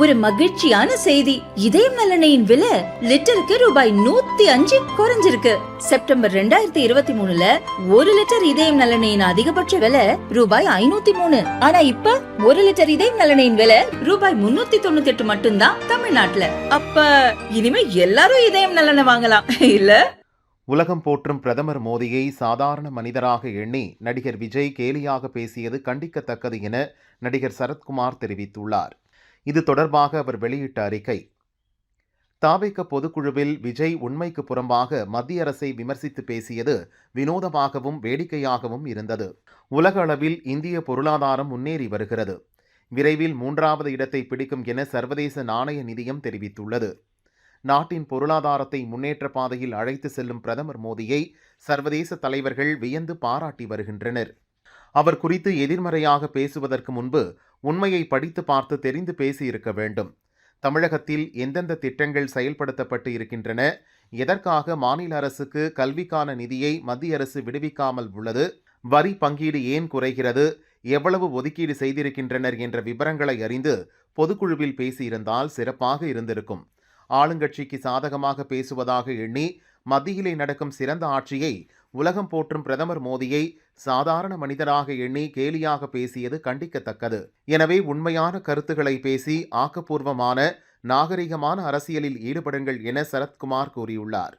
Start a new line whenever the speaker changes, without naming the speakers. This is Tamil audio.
ஒரு மகிழ்ச்சியான செய்தி. இதயம் நலனையின் விலை லிட்டருக்கு ரூபாய் நூத்தி அஞ்சு குறைஞ்சிருக்கு. செப்டம்பர் ரெண்டாயிரத்தி இருபத்தி மூணுல ஒரு லிட்டர் இதயம் நலனையின் அதிகபட்ச விலை ரூபாய் ஐநூத்தி மூணு. ஆனா இப்ப ஒரு லிட்டர் இதயம் நலனையின் விலை ரூபாய் முன்னூத்தி தொண்ணூத்தி எட்டு மட்டும்தான் தமிழ்நாட்டுல. அப்ப இனிமே எல்லாரும் இதயம் நலனை வாங்கலாம் இல்ல?
உலகம் போற்றும் பிரதமர் மோடியை சாதாரண மனிதராக எண்ணி நடிகர் விஜய் கேலியாக பேசியது கண்டிக்கத்தக்கது என நடிகர் சரத்குமார் தெரிவித்துள்ளார். இது தொடர்பாக அவர் வெளியிட்ட அறிக்கை. தாவேக்க பொதுக்குழுவில் விஜய் உண்மைக்கு புறம்பாக மத்திய அரசை விமர்சித்து பேசியது வினோதமாகவும் வேடிக்கையாகவும் இருந்தது. உலக அளவில் இந்திய பொருளாதாரம் முன்னேறி வருகிறது. விரைவில் மூன்றாவது இடத்தை பிடிக்கும் என சர்வதேச நாணய நிதியம் தெரிவித்துள்ளது. நாட்டின் பொருளாதாரத்தை முன்னேற்ற பாதையில் அழைத்து செல்லும் பிரதமர் மோடியை சர்வதேச தலைவர்கள் வியந்து பாராட்டி வருகின்றனர். அவர் குறித்து எதிர்மறையாக பேசுவதற்கு முன்பு உண்மையை படித்து பார்த்து தெரிந்து பேசியிருக்க வேண்டும். தமிழகத்தில் எந்தெந்த திட்டங்கள் செயல்படுத்தப்பட்டு இருக்கின்றன? எதற்காக மாநில அரசுக்கு கல்விக்கான நிதியை மத்திய அரசு விடுவிக்காமல் உள்ளது? வரி பங்கீடு ஏன் குறைகிறது? எவ்வளவு ஒதுக்கீடு செய்திருக்கின்றனர் என்ற விவரங்களை அறிந்து பொதுக்குழுவில் பேசியிருந்தால் சிறப்பாக இருந்திருக்கும். ஆளுங்கட்சிக்கு சாதகமாக பேசுவதாக எண்ணி மத்தியிலே நடக்கும் சிறந்த ஆட்சியை உலகம் போற்றும் பிரதமர் மோடியை சாதாரண மனிதராக எண்ணி கேலியாக பேசியது கண்டிக்கத்தக்கது. எனவே உண்மையான கருத்துக்களை பேசி ஆக்கப்பூர்வமான நாகரிகமான அரசியலில் ஈடுபடுங்கள் என சரத்குமார் கூறியுள்ளார்.